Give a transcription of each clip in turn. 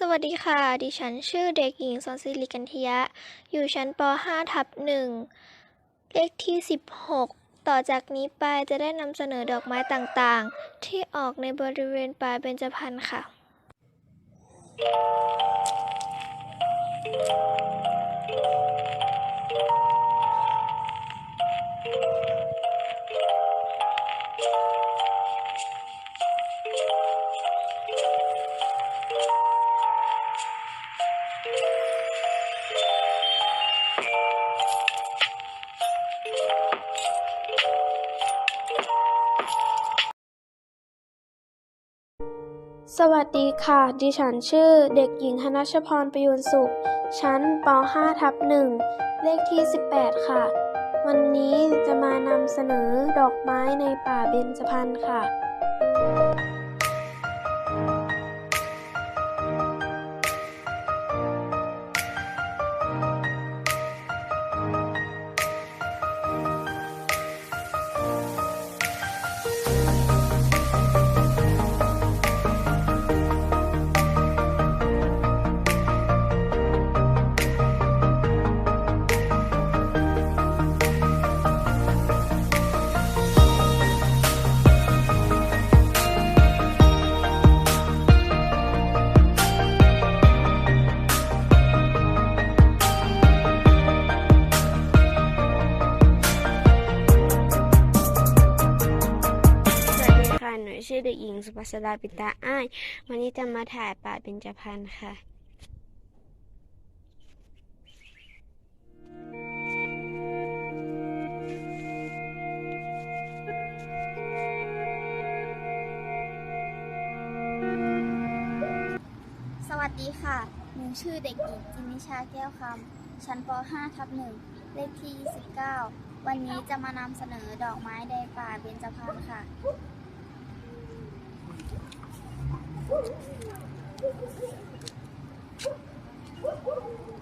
สวัสดีค่ะ ดิฉันชื่อเด็กหญิงสอนศิริกันทยะ อยู่ชั้นป .5 ทับ1เลขที่ 16 ต่อจากนี้ไปจะได้นำเสนอดอกไม้ต่างๆ ที่ออกในบริเวณป่าเบญจพรรณค่ะ สวัสดีค่ะ ดิฉันชื่อเด็กหญิงธนชพรประยูนสุข ชั้นป .5 ทับ1เลขที่ 18 ค่ะ วันนี้จะมานำเสนอดอกไม้ในป่าเบญจพรรณค่ะ ชื่อเด็กหญิงสุภัสดาปิตาอ้าย วันนี้จะมาถ่ายป่าเบญจพรรณค่ะสวัสดีค่ะ หนูชื่อเด็กหญิงจินิชาแก้วคำ ชั้นป .5 ทับ1เลขที่ 29 วันนี้จะมานำเสนอดอกไม้ในป่าเบญจพรรณค่ะ Woo!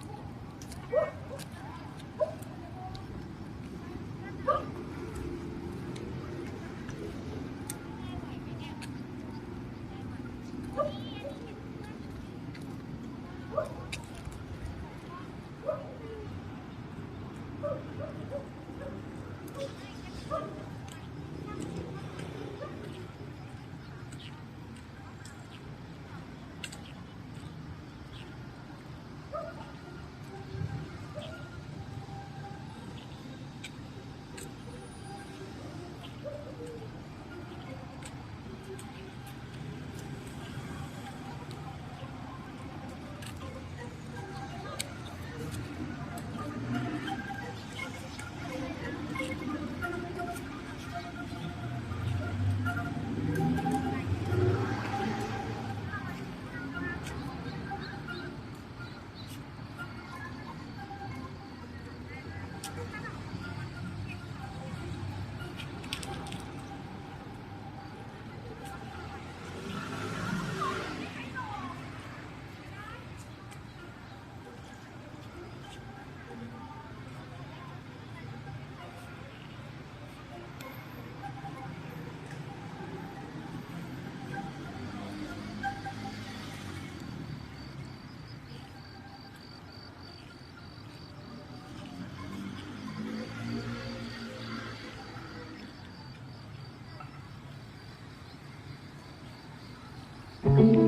Mm-hmm.